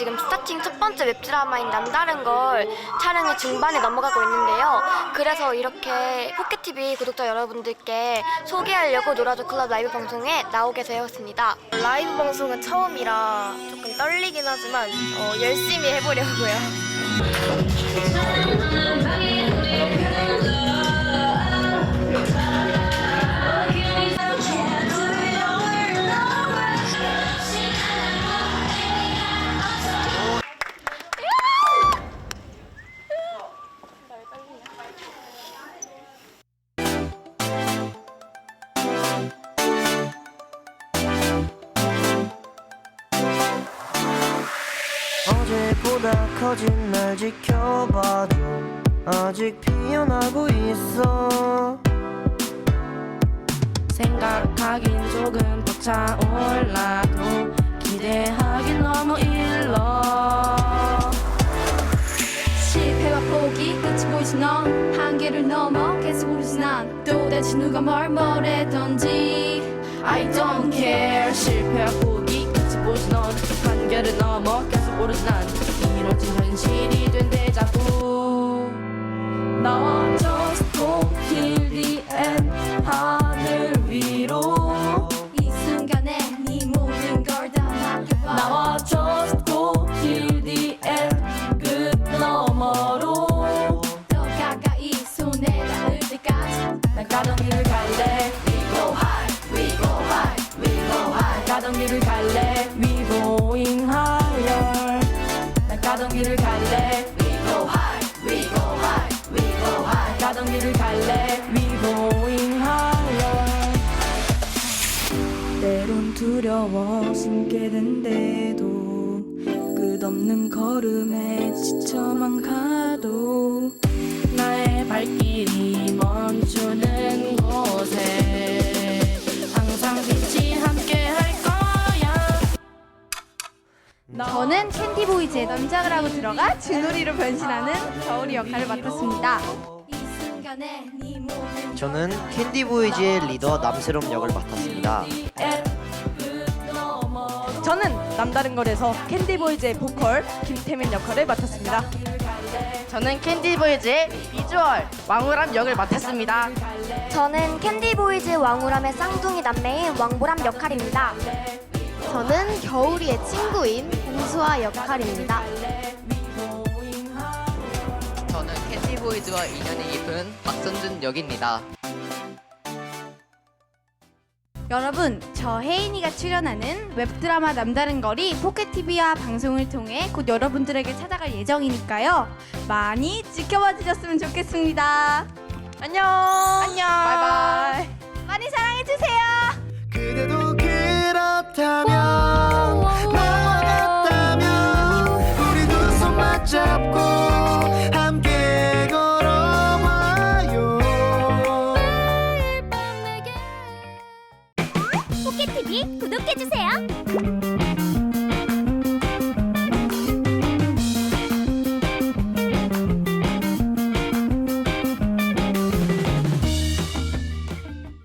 지금 스타팅 첫 번째 웹드라마인 남다른 걸 촬영의 중반에 넘어가고 있는데요. 그래서 이렇게 포켓TV 구독자 여러분들께 소개하려고 놀아줘 클럽 라이브 방송에 나오게 되었습니다. 라이브 방송은 처음이라 조금 떨리긴 하지만 어, 열심히 해보려고요. 보다 커진 날 지켜봐도 아직 피어나고 있어. 생각하긴 조금 벅차올라도 기대하긴 너무 일러. 실패와 포기 끝이 보이지 넌 한계를 넘어 계속 오르지 난 도대체 누가 뭘 뭐래던지. I don't care. 실패와 포기 끝이 보이지 넌 한계를 넘어 계속 오르지 난 길을 갈래? We go high, we go high, we go high. 가던 길을 갈래? We going higher. 때론 두려워 숨게 된데도 끝없는 걸음에 지쳐만 가도 나의 발길이 멈추는 곳에 항상 빛이 함께 할 거야. 저는 캔디 보이즈의 하고 들어가 준우리로 변신하는 겨울이 역할을 맡았습니다. 저는 캔디보이즈의 리더 남세롬 역을 맡았습니다 저는 남다른 걸에서 캔디보이즈의 보컬 김태민 역할을 맡았습니다. 저는 캔디보이즈의 비주얼 왕우람 역을 맡았습니다. 저는 캔디보이즈 왕우람의 쌍둥이 남매인 왕보람 역할입니다. 저는 겨울이의 친구인 홍수아 역할입니다. 저는 캔디보이즈와 인연이 깊은 박선준 역입니다. 여러분, 저 혜인이가 출연하는 웹드라마 남다른 거리 포켓TV와 방송을 통해 곧 여러분들에게 찾아갈 예정이니까요. 많이 지켜봐 주셨으면 좋겠습니다. 안녕. 안녕. 바이바이. 많이 사랑해주세요. 구독해주세요.